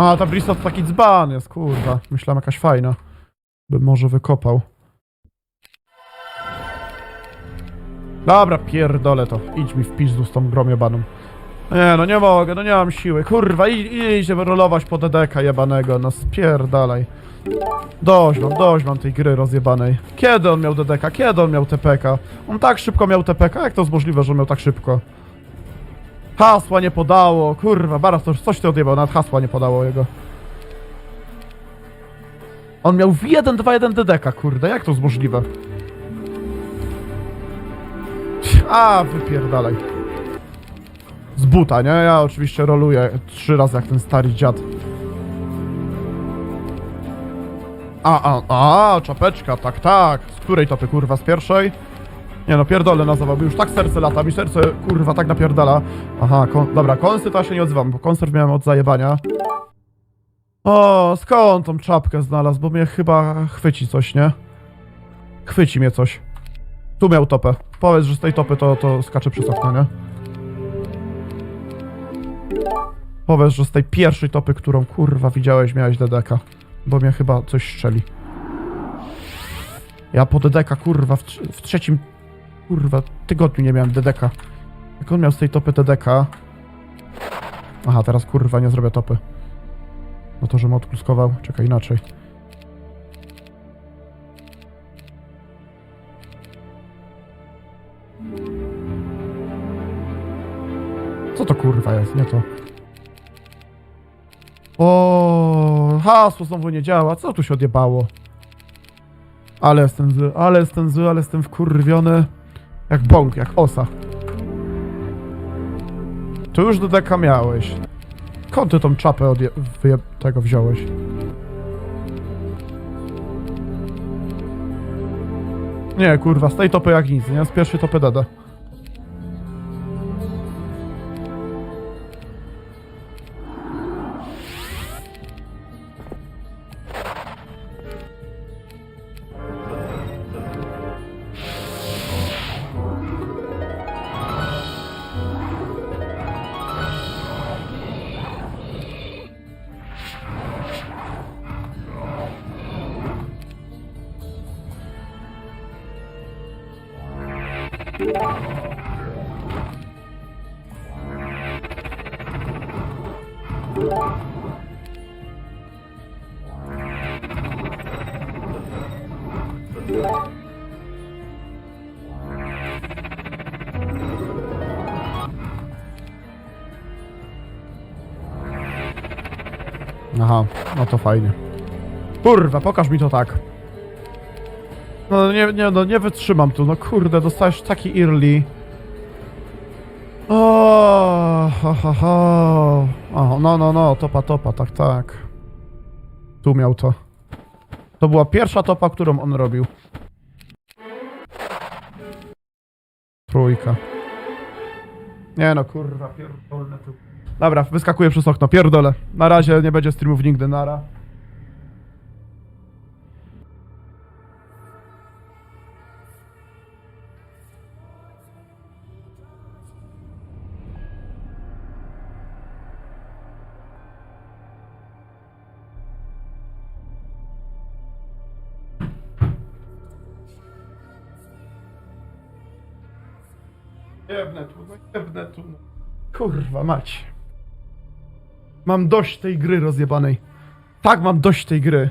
A, ta Bristol to taki dzban jest, kurwa. Myślałem jakaś fajna. Bym może wykopał. Dobra, pierdolę to. Idź mi w pizdu z tą grą jebaną. Nie, no nie mogę, no nie mam siły. Kurwa, idź, idź rolować po DDK jebanego, no spierdalaj. Dość mam, dość mam tej gry rozjebanej. Kiedy on miał DDK? Kiedy on miał TPK? On tak szybko miał TPK? Jak to jest możliwe, że on miał tak szybko? Hasła nie podało, kurwa, Baras to coś ty odjebał, nawet hasła nie podało jego. On miał w 1, 2, 1 DDK, kurde, jak to jest możliwe? A, wypierdalaj. Z buta, nie? Ja oczywiście roluję trzy razy jak ten stary dziad. A, a, a, czapeczka, tak, tak. Z której topy, kurwa, z pierwszej? Nie no, pierdolę nazywałby. Już tak serce lata, mi serce, kurwa, tak napierdala. Aha, kon dobra, konsy to ja się nie odzywam, bo konserw miałem od zajebania. O, skąd tą czapkę znalazł? Bo mnie chyba chwyci coś, nie? Chwyci mnie coś. Tu miał topę. Powiedz, że z tej topy to, to skacze przez okno, nie? Powiedz, że z tej pierwszej topy, którą kurwa widziałeś, miałeś DDK. Bo mnie chyba coś strzeli. Ja po DDK kurwa w, trz- w trzecim kurwa tygodniu nie miałem DDK. Jak on miał z tej topy DDK. Aha, teraz kurwa nie zrobię topy. No to, że mod kluskował. Czekaj, inaczej. Co to kurwa jest? Nie to. O, hasło znowu nie działa. Co tu się odjebało? Ale jestem zły, ale jestem zły, ale jestem wkurwiony. Jak bąk, jak osa. Tu już do deka miałeś. Skąd ty tą czapę od tego wziąłeś? Nie, kurwa, z tej topy jak nic, nie? Z pierwszej topy dada. Aha, no to fajnie. Kurwa, pokaż mi to tak. No nie, nie, no nie wytrzymam tu, no kurde, dostałeś taki early. O, ha, ha, ha. O, no, no, no, topa, topa, tak, tak. Tu miał to. To była pierwsza topa, którą on robił. Trójka. Nie no, kurwa, pierdolne tu. Dobra, wyskakuję przez okno, pierdolę. Na razie nie będzie streamów nigdy, nara. Jebnę tu, jebnę tu. Kurwa mać. Mam dość tej gry rozjebanej. Tak, mam dość tej gry.